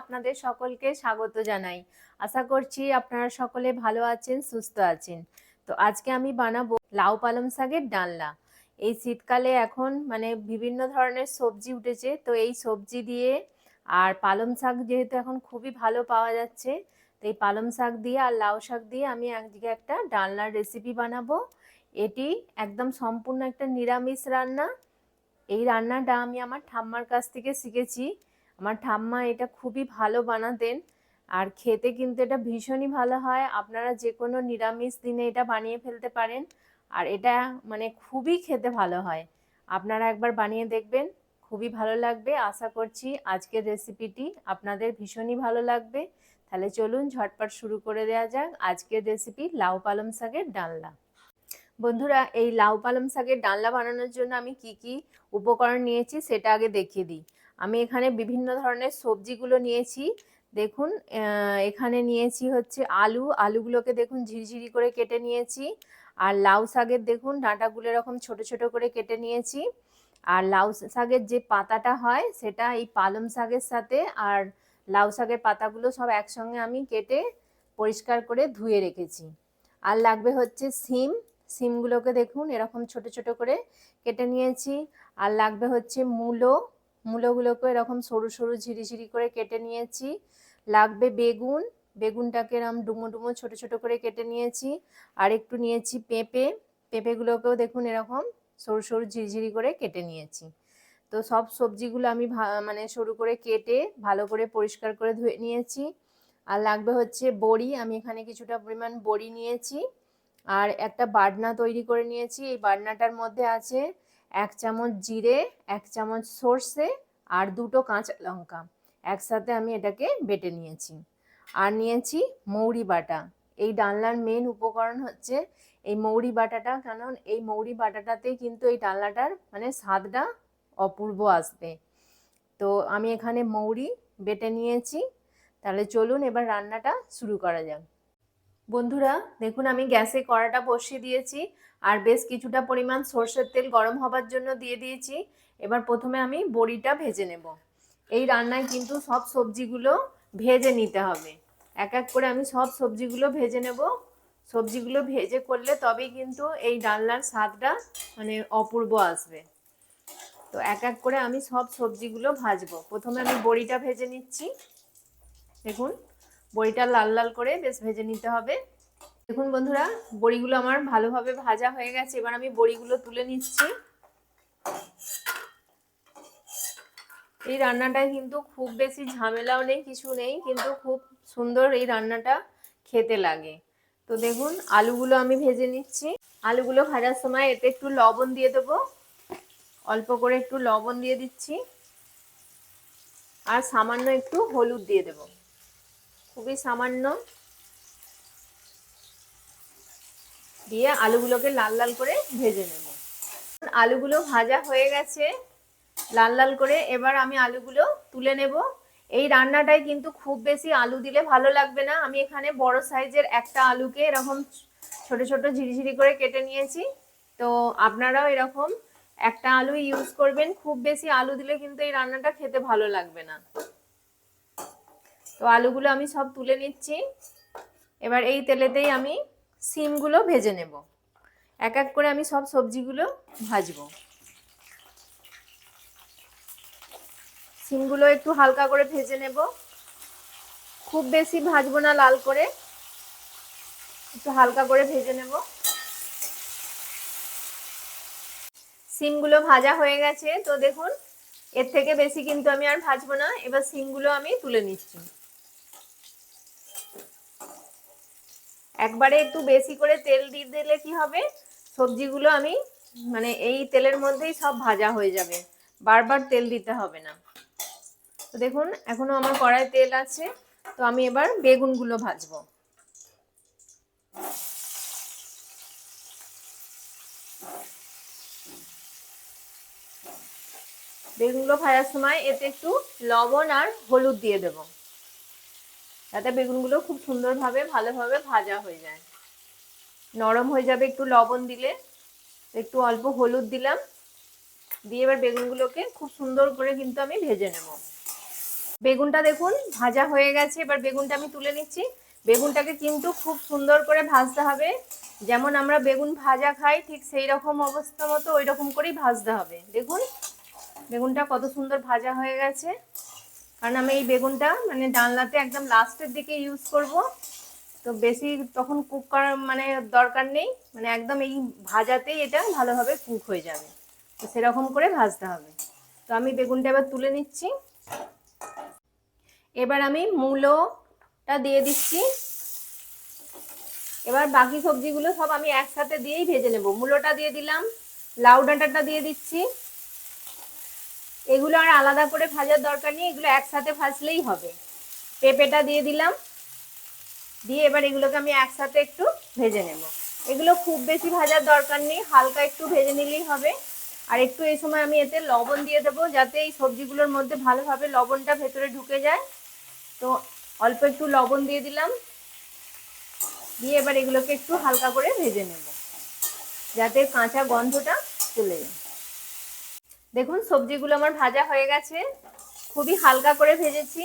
আপনাদের সকলকে স্বাগত জানাই। আশা করছি আপনারা সকলে ভালো আছেন, সুস্থ আছেন। তো আজকে আমি বানাবো লাউ পালং শাকের ডালনা। এই শীতকালে এখন মানে বিভিন্ন ধরনের সবজি উঠেছে, তো এই সবজি দিয়ে আর পালং শাক যেহেতু এখন খুবই ভালো পাওয়া যাচ্ছে, তো এই পালং শাক দিয়ে আর লাউ শাক দিয়ে আমি একদিকে একটা ডালনার রেসিপি বানাবো। এটি একদম সম্পূর্ণ একটা নিরামিষ রান্না। এই রান্নাটা আমি আমার ঠাম্মার কাছ থেকে শিখেছি। আমার ঠাম্মা এটা খুবই ভালো বানাতেন। আর খেতে কিন্তু এটা ভীষণই ভালো হয়। আপনারা যে কোনো নিরামিষ দিনে এটা বানিয়ে ফেলতে পারেন। আর এটা মানে খুবই খেতে ভালো হয়। আপনারা একবার বানিয়ে দেখবেন। খুবই ভালো লাগবে। আশা করছি আজকের রেসিপিটি আপনাদের ভীষণই ভালো লাগবে। তাহলে চলুন ঝটপট শুরু করে দেওয়া যাক আজকের রেসিপি লাউ পালং শাকের ডালনা। বন্ধুরা, এই লাউ পালং শাকের ডালনা বানানোর জন্য আমি কি কি উপকরণ নিয়েছি সেটা আগে দেখিয়ে দিই। আমি এখানে বিভিন্ন ধরনের সবজিগুলো নিয়েছি। দেখুন এখানে নিয়েছি হচ্ছে আলু। আলুগুলোকে দেখুন ঝিরিঝিরি করে কেটে নিয়েছি। আর লাউ শাকের দেখুন ডাঁটাগুলো এরকম ছোট ছোট করে কেটে নিয়েছি। আর লাউ শাকের যে পাতাটা হয় সেটা এই পালং শাকের সাথে আর লাউ শাকের পাতাগুলো সব একসঙ্গে আমি কেটে পরিষ্কার করে ধুয়ে রেখেছি। আর লাগবে হচ্ছে সিম। সিমগুলোকে দেখুন এরকম ছোট ছোট করে কেটে নিয়েছি। আর লাগবে হচ্ছে মূলো। মূলোগুলোকে এরকম সরু সরু ঝিরিঝিরি করে কেটে নিয়েছি। লাগবে বেগুন, বেগুনটাকে এরকম ডুমো ডুমো ছোট ছোট করে কেটে নিয়েছি। আর একটু নিয়েছি পেঁপে, পেঁপেগুলোকেও দেখুন এরকম সরু সরু ঝিরিঝিরি করে কেটে নিয়েছি। তো সব সবজিগুলো আমি মানে সরু করে কেটে ভালো করে পরিষ্কার করে ধুয়ে নিয়েছি। আর লাগবে হচ্ছে বড়ি, আমি এখানে কিছুটা পরিমাণ বড়ি নিয়েছি। আর একটা বাটনা তৈরি করে নিয়েছি। এই বাটনাটার মধ্যে আছে এক চামচ জিরে, এক চামচ সর্ষে আর দুটো কাঁচা লঙ্কা। একসাথে আমি এটাকে বেটে নিয়েছি। আর নিয়েছি মৌরি বাটা। এই ডালনার মেন উপকরণ হচ্ছে এই মৌরি বাটাটা। কারণ এই মৌরি বাটাটাতেই কিন্তু এই ডালনাটার মানে স্বাদটা অপূর্ব আসবে। তো আমি এখানে মৌরি বেটে নিয়েছি। তাহলে চলুন এবার রান্নাটা শুরু করা যাক। বন্ধুরা, দেখুন আমি গ্যাসে কড়াটা বসিয়ে দিয়েছি আর বেশ কিছুটা পরিমাণ সর্ষের তেল গরম হবার জন্য দিয়ে দিয়েছি। এবার প্রথমে আমি বড়িটা ভেজে নেব। এই রান্নায় কিন্তু সব সবজিগুলো ভেজে নিতে হবে। এক এক করে আমি সব সবজিগুলো ভেজে নেব। সবজিগুলো ভেজে করলে তবেই কিন্তু এই ডালনার স্বাদটা মানে অপূর্ব আসবে। তো এক এক করে আমি সব সবজিগুলো ভাজবো। প্রথমে আমি বড়িটা ভেজে নিচ্ছি। দেখুন বড়িটা লাল লাল করে বেশ ভেজে নিতে হবে। দেখুন বন্ধুরা, বড়িগুলো আমার ভালোভাবে ভাজা হয়ে গেছে। এবার আমি বড়িগুলো তুলে নিচ্ছি। এই রান্নাটায় কিন্তু খুব বেশি ঝামেলাও নেই, কিছু নেই, কিন্তু খুব সুন্দর এই রান্নাটা খেতে লাগে। তো দেখুন, আলুগুলো আমি ভেজে নিচ্ছি। আলুগুলো ভাজার সময় এতে একটু লবণ দিয়ে দেবো। অল্প করে একটু লবণ দিয়ে দিচ্ছি। আর সামান্য একটু হলুদ দিয়ে দেবো। খুবই সামান্য দিয়ে আলুগুলোকে লাল লাল করে ভেজে নেব। আলুগুলো ভাজা হয়ে গেছে, লাল লাল করে। এবার আমি আলুগুলো তুলে নেব। এই রান্নাটায় কিন্তু খুব বেশি আলু দিলে ভালো লাগবে না। আমি এখানে বড় সাইজের একটা আলুকে এরকম ছোট ছোট ঝিরিঝিরি করে কেটে নিয়েছি। তো আপনারাও এরকম একটা আলু ইউজ করবেন। খুব বেশি আলু দিলে কিন্তু এই রান্নাটা খেতে ভালো লাগবে না। তো আলুগুলো আমি সব তুলে নিচ্ছি। এবার এই তেলেতেই আমি সিমগুলো ভেজে নেব। এক এক করে আমি সব সবজিগুলো ভাজবো। সিমগুলো একটু হালকা করে ভেজে নেব। খুব বেশি ভাজবো না লাল করে। একটু হালকা করে ভেজে নেব। সিমগুলো ভাজা হয়ে গেছে। তো দেখুন, এর থেকে বেশি কিন্তু আমি আর ভাজবো না। এবার সিমগুলো আমি তুলে নিচ্ছি। একবারে একটু বেশি করে তেল দিয়ে দিলে কি হবে? সবজিগুলো আমি মানে এই তেলের মধ্যেই সব ভাজা হয়ে যাবে। বারবার তেল দিতে হবে না। তো দেখুন, এখনও আমার কড়াই তেল আছে। তো আমি এবার বেগুনগুলো ভাজবো। বেগুনগুলো ভাজার সময় এতে একটু লবণ আর হলুদ দিয়ে দেবো। যাতে বেগুনগুলো খুব সুন্দরভাবে, ভালোভাবে ভাজা হয়ে যায়। নরম হয়ে যাবে একটু লবণ দিলে, একটু অল্প হলুদ দিলাম, দিয়ে এবার বেগুনগুলোকে খুব সুন্দর করে কিন্তু আমি ভেজে নেব। বেগুনটা দেখুন ভাজা হয়ে গেছে, এবার বেগুনটা আমি তুলে নিচ্ছি। বেগুনটাকে কিন্তু খুব সুন্দর করে ভাজতে হবে। যেমন আমরা বেগুন ভাজা খাই, ঠিক সেই রকম অবস্থা মতো ওই রকম করেই ভাজতে হবে। দেখুন, বেগুনটা কত সুন্দর ভাজা হয়ে গেছে। কারণ আমি এই বেগুনটা মানে ডালনাতে একদম লাস্টের দিকে ইউজ করব। তো বেশি তখন কুক করার মানে দরকার নেই। মানে একদম এই ভাজাতেই এটা ভালোভাবে কুক হয়ে যাবে। তো সেরকম করে ভাজতে হবে। তো আমি বেগুনটা এবার তুলে নিচ্ছি। এবার আমি মূলোটা দিয়ে দিচ্ছি। এবার বাকি সবজিগুলো সব আমি একসাথে দিয়েই ভেজে নেব। মূলোটা দিয়ে দিলাম, লাউ ডাঁটাটা দিয়ে দিচ্ছি। এগুলো আর আলাদা করে ভাজার দরকার নেই, এগুলো একসাথে ভাজলেই হবে। পেঁপেটা দিয়ে দিলাম। দিয়ে এবার এগুলোকে আমি একসাথে একটু ভেজে নেব। এগুলো খুব বেশি ভাজার দরকার নেই, হালকা একটু ভেজে নিলেই হবে। আর একটু এই সময় আমি এতে লবণ দিয়ে দেবো, যাতে এই সবজিগুলোর মধ্যে ভালোভাবে লবণটা ভেতরে ঢুকে যায়। তো অল্প একটু লবণ দিয়ে দিলাম। দিয়ে এবার এগুলোকে একটু হালকা করে ভেজে নেব, যাতে কাঁচা গন্ধটা চলে যায়। দেখুন, সবজিগুলো আমার ভাজা হয়ে গেছে। খুবই হালকা করে ভেজেছি।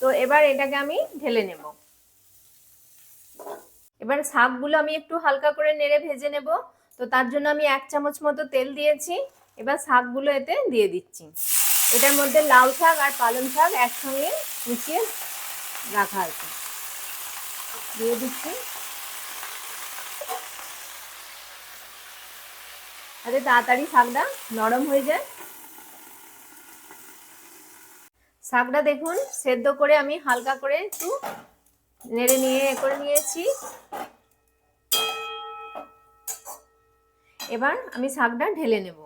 তো এবার এটাকে আমি ঢেলে নেব। এবার শাকগুলো আমি একটু হালকা করে নেড়ে ভেজে নেব। তো তার জন্য আমি এক চামচ মতো তেল দিয়েছি। এবার শাকগুলো এতে দিয়ে দিচ্ছি। এটার মধ্যে লাউ শাক আর পালং শাক একসঙ্গে মিশিয়ে রাখা আছে। দিয়ে দিচ্ছি। যাতে তাড়াতাড়ি শাকটা নরম হয়ে যায়। শাকটা দেখুন, সেদ্ধ করে আমি হালকা করে একটু নেড়ে নিয়ে এ করে নিয়েছি। এবার আমি শাকটা ঢেলে নেব।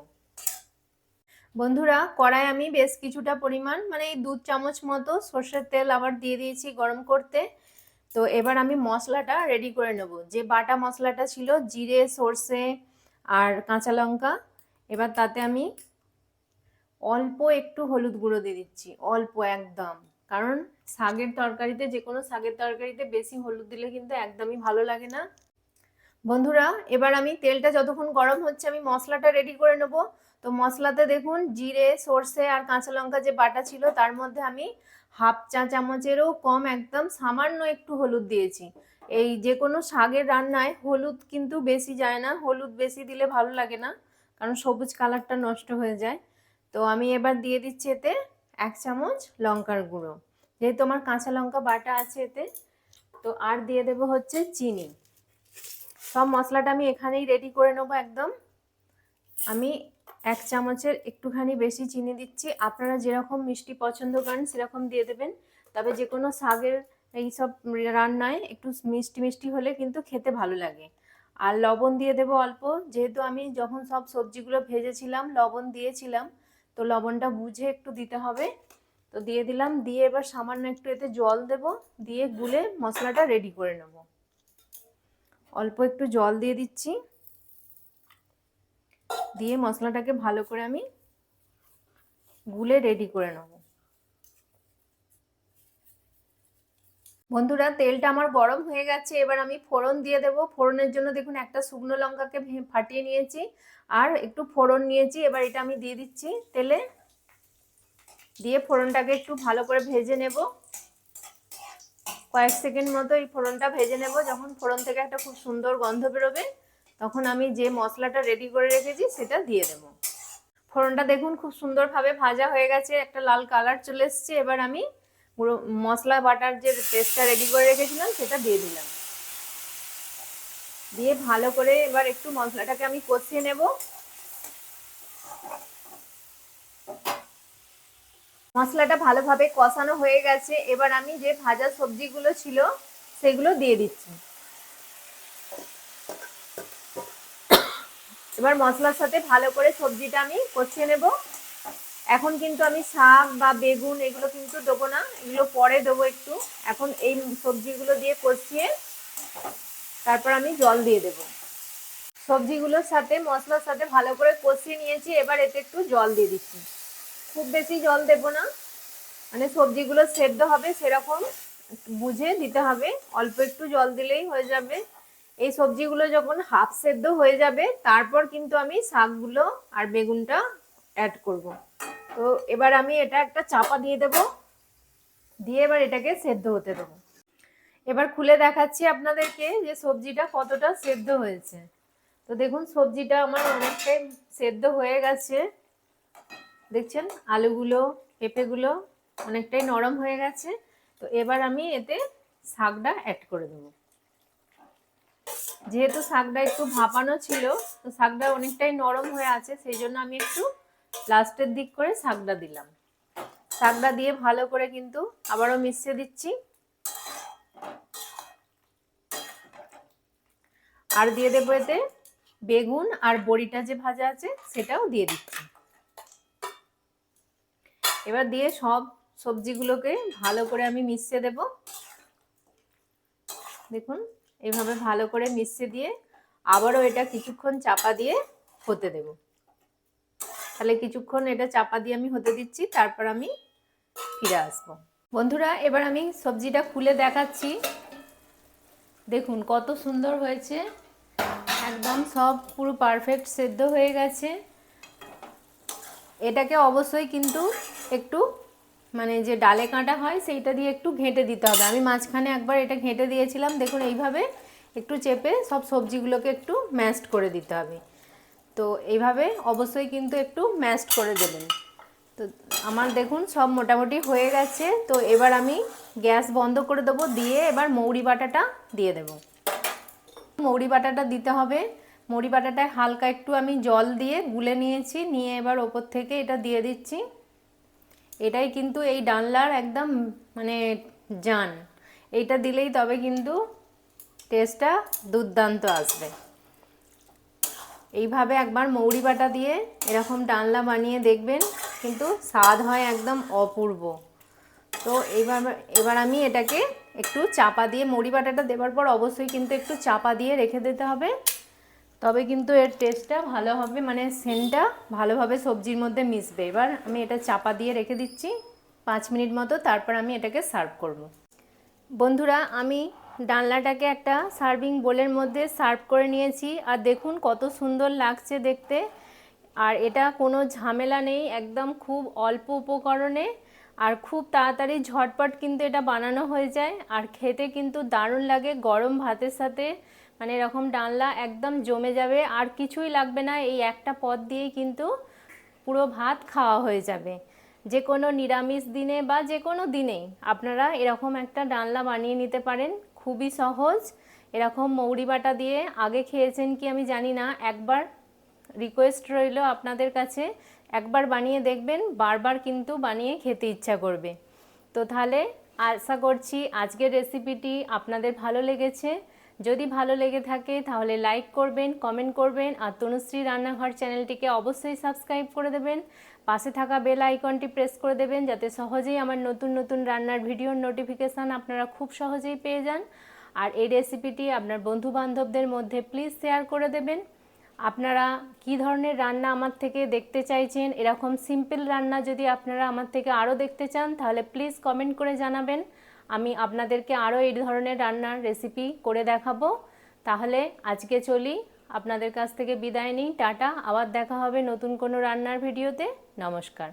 বন্ধুরা, কড়াই আমি বেশ কিছুটা পরিমাণ মানে এই দু চামচ মতো সর্ষের তেল আবার দিয়ে দিয়েছি গরম করতে। তো এবার আমি মশলাটা রেডি করে নেব। যে বাটা মশলাটা ছিল, জিরে, সর্ষে আর কাঁচা লঙ্কা। এবার তাতে আমি অল্প একটু হলুদ গুঁড়ো দিয়ে দিচ্ছি, অল্প একদম। কারণ শাকের তরকারিতে যে কোনো শাকের তরকারিতে বেশি হলুদ দিলে কিন্তু একদমই ভালো লাগে না। বন্ধুরা, এবার আমি তেলটা যতক্ষণ গরম হচ্ছে, আমি মশলাটা রেডি করে নেব। তো মশলাতে দেখুন, জিরে, সর্ষে আর কাঁচা লঙ্কা যে বাটা ছিল, তার মধ্যে আমি হাফ চা চামচেরও কম একদম সামান্য একটু হলুদ দিয়েছি। এই যে কোনো শাকের রান্নায় হলুদ কিন্তু বেশি যায় না, হলুদ বেশি দিলে ভালো লাগে না, কারণ সবুজ কালারটা নষ্ট হয়ে যায়। তো আমি এবার দিয়ে দিচ্ছি এতে এক চামচ লঙ্কার গুঁড়ো। যেহেতু আমার কাঁচা লঙ্কা বাটা আছে এতে, তো আর দিয়ে দেবো হচ্ছে চিনি। সব মশলাটা আমি এখানেই রেডি করে নেব একদম। আমি এক চামচের একটুখানি বেশি চিনি দিচ্ছি। আপনারা যেরকম মিষ্টি পছন্দ করেন সেরকম দিয়ে দেবেন। তবে যে কোনো শাকের এইসব রান্নায় একটু মিষ্টি মিষ্টি হলে কিন্তু খেতে ভালো লাগে। আর লবণ দিয়ে দেবো অল্প। যেহেতু আমি যখন সব সবজিগুলো ভেজেছিলাম, লবণ দিয়েছিলাম, তো লবণটা বুঝে একটু দিতে হবে। তো দিয়ে দিলাম, দিয়ে এবার সামান্য একটু এতে জল দেব, দিয়ে গুলে মশলাটা রেডি করে নেব। অল্প একটু জল দিয়ে দিচ্ছি। দিয়ে মশলাটাকে ভালো করে আমি গুলে রেডি করে নেব। বন্ধুরা, তেলটা আমার গরম হয়ে গেছে, এবার আমি ফোড়ন দিয়ে দেব। ফোড়নের জন্য দেখুন একটা শুকনো লঙ্কাকে ফাটিয়ে নিয়েছি, আর একটু ফোড়ন নিয়েছি, এবার এটা আমি দিয়ে দিচ্ছি তেলে। দিয়ে ফোড়নটাকে একটু ভালো করে ভেজে নেব। কয়েক সেকেন্ড মতো এই ফোড়নটা ভেজে নেব। যখন ফোড়ন থেকে একটা খুব সুন্দর গন্ধ বেরোবে, তখন আমি যে মশলাটা রেডি করে রেখেছি, সেটা দিয়ে দেব। ফোড়নটা দেখুন খুব সুন্দরভাবে ভাজা হয়ে গেছে, একটা লাল কালার চলে এসছে, এবার আমি পুরো মশলা, বাটার যে পেস্টটা রেডি করে রেখেছিলাম, সেটা দিয়ে দিলাম। দিয়ে ভালো করে এবার একটু মশলাটাকে আমি কষিয়ে নেব। মশলাটা ভালোভাবে কষানো হয়ে গেছে। এবার আমি যে ভাজা সবজিগুলো ছিল, সেগুলো দিয়ে দিচ্ছি। এবার মশলার সাথে ভালো করে সবজিটা আমি কষিয়ে নেব। এখন কিন্তু আমি শাক বা বেগুন এগুলো কিন্তু দেবো না, এগুলো পরে দেবো একটু। এখন এই সবজিগুলো দিয়ে কষিয়ে তারপর আমি জল দিয়ে দেব। সবজিগুলোর সাথে, মশলার সাথে ভালো করে কষিয়ে নিয়েছি, এবার এতে একটু জল দিয়ে দিচ্ছি। খুব বেশি জল দেব না মানে সবজিগুলো সেদ্ধ হবে সেরকম বুঝে দিতে হবে, অল্প একটু জল দিলেই হয়ে যাবে। এই সবজিগুলো যখন হাফ সেদ্ধ হয়ে যাবে, তারপর কিন্তু আমি শাকগুলো আর বেগুনটা অ্যাড করব। তো এবার আমি এটা একটা চাপা দিয়ে দেব। দিয়ে এবার এটাকে সেদ্ধ হতে দেবো। এবার খুলে দেখাচ্ছি আপনাদেরকে যে সবজিটা কতটা সেদ্ধ হয়েছে। তো দেখুন, সবজিটা আমার অনেকটাই সেদ্ধ হয়ে গেছে। দেখছেন, আলুগুলো, পেঁপেগুলো অনেকটাই নরম হয়ে গেছে। তো এবার আমি এতে শাকটা অ্যাড করে দেবো। যেহেতু শাকটা একটু ভাপানো ছিল, তো শাকটা অনেকটাই নরম হয়ে আছে, সেই জন্য আমি একটু লাস্টের দিক করে শাকটা দিলাম। শাকটা দিয়ে ভালো করে কিন্তু আবারও মিশিয়ে দিচ্ছি। আর দিয়ে দেবো এতে বেগুন আর বড়িটা যে ভাজা আছে সেটাও দিয়ে দিচ্ছি। এবার দিয়ে সব সবজিগুলোকে ভালো করে আমি মিশিয়ে দেব। দেখুন, এভাবে ভালো করে মিশিয়ে দিয়ে আবারও এটা কিছুক্ষণ চাপা দিয়ে হতে দেব। তাহলে কিছুক্ষণ এটা চাপা দিয়ে আমি হতে দিচ্ছি, তারপর আমি ফিরে আসব। বন্ধুরা, এবার আমি সবজিটা খুলে দেখাচ্ছি। দেখুন কত সুন্দর হয়েছে। একদম সব পুরো পারফেক্ট সেদ্ধ হয়ে গেছে। এটাকে অবশ্যই কিন্তু একটু মানে যে ডালে কাঁটা হয়, সেইটা দিয়ে একটু ঘেঁটে দিতে হবে। আমি মাঝখানে একবার এটা ঘেঁটে দিয়েছিলাম। দেখুন এইভাবে একটু চেপে সব সবজিগুলোকে একটু ম্যাশড করে দিতে হবে। তো এইভাবে অবশ্যই কিন্তু একটু ম্যাশড করে দেবেন। তো আমার দেখুন সব মোটামুটি হয়ে গেছে, তো এবার আমি গ্যাস বন্ধ করে দেবো, দিয়ে এবার মৌরি বাটাটা দিয়ে দেবো। মৌরি বাটাটা দিতে হবে। মৌরি বাটাটায় হালকা একটু আমি জল দিয়ে গুলে নিয়েছি, নিয়ে এবার ওপর থেকে এটা দিয়ে দিচ্ছি। এটাই কিন্তু এই ডালনার একদম মানে জান। এইটা দিলেই তবে কিন্তু টেস্টটা দুর্দান্ত আসবে। এইভাবে একবার মৌরি বাটা দিয়ে এরকম ডালনা বানিয়ে দেখবেন, কিন্তু স্বাদ হয় একদম অপূর্ব। তো এইবার, এবার আমি এটাকে একটু চাপা দিয়ে মুড়ি বাটাটা দেওয়ার পর অবশ্যই কিন্তু একটু চাপা দিয়ে রেখে দিতে হবে। তবে কিন্তু এর টেস্টটা ভালো হবে মানে সেন্টটা ভালোভাবে সবজির মধ্যে মিশবে। এবার আমি এটা চাপা দিয়ে রেখে দিচ্ছি, পাঁচ মিনিট মতো, তারপর আমি এটাকে সার্ভ করব। বন্ধুরা, আমি ডালনাটাকে একটা সার্ভিং বোলের মধ্যে সার্ভ করে নিয়েছি। আর দেখুন কত সুন্দর লাগছে দেখতে। আর এটা কোনো ঝামেলা নেই, একদম খুব অল্প উপকরণে। আর খুব তাড়াতাড়ি ঝটপট কিন্তু এটা বানানো হয়ে যায়। আর খেতে কিন্তু দারুণ লাগে গরম ভাতের সাথে। মানে এরকম ডালনা একদম জমে যাবে, আর কিছুই লাগবে না। এই একটা পদ দিয়েই কিন্তু পুরো ভাত খাওয়া হয়ে যাবে। যে কোনো নিরামিষ দিনে বা যে কোনো দিনেই আপনারা এরকম একটা ডালনা বানিয়ে নিতে পারেন। খুবই সহজ। এরকম মৌরি বাটা দিয়ে আগে খেয়েছেন কি আমি জানি না। একবার রিকোয়েস্ট রইল আপনাদের কাছে। একবার বানিয়ে দেখবেন, বারবার কিন্তু বানিয়ে খেতে ইচ্ছা করবে। তো তাহলে আশা করছি আজকের রেসিপিটি আপনাদের ভালো লেগেছে। যদি ভালো লেগে থাকে তাহলে লাইক করবেন কমেন্ট করবেন, আর তনুশ্রী রান্নাঘর চ্যানেলটিকে অবশ্যই সাবস্ক্রাইব করে দেবেন। পাশে থাকা বেল আইকনটি প্রেস করে দেবেন যাতে সহজেই আমার নতুন নতুন রান্নার ভিডিওর নোটিফিকেশান আপনারা খুব সহজেই পেয়ে যান। আর এই রেসিপিটি আপনার বন্ধু বান্ধবদের মধ্যে প্লিজ শেয়ার করে দেবেন। আপনারা কি ধরনের রান্না আমার থেকে দেখতে চাইছেন, এরকম সিম্পল রান্না যদি আপনারা আমার থেকে আরও দেখতে চান, তাহলে প্লিজ কমেন্ট করে জানাবেন। আমি আপনাদেরকে আরও এই ধরনের রান্নার রেসিপি করে দেখাবো। তাহলে আজকে চলি। আপনাদের কাছ থেকে বিদায় নিই। টাটা। আবার দেখা হবে নতুন কোনো রান্নার ভিডিওতে। নমস্কার।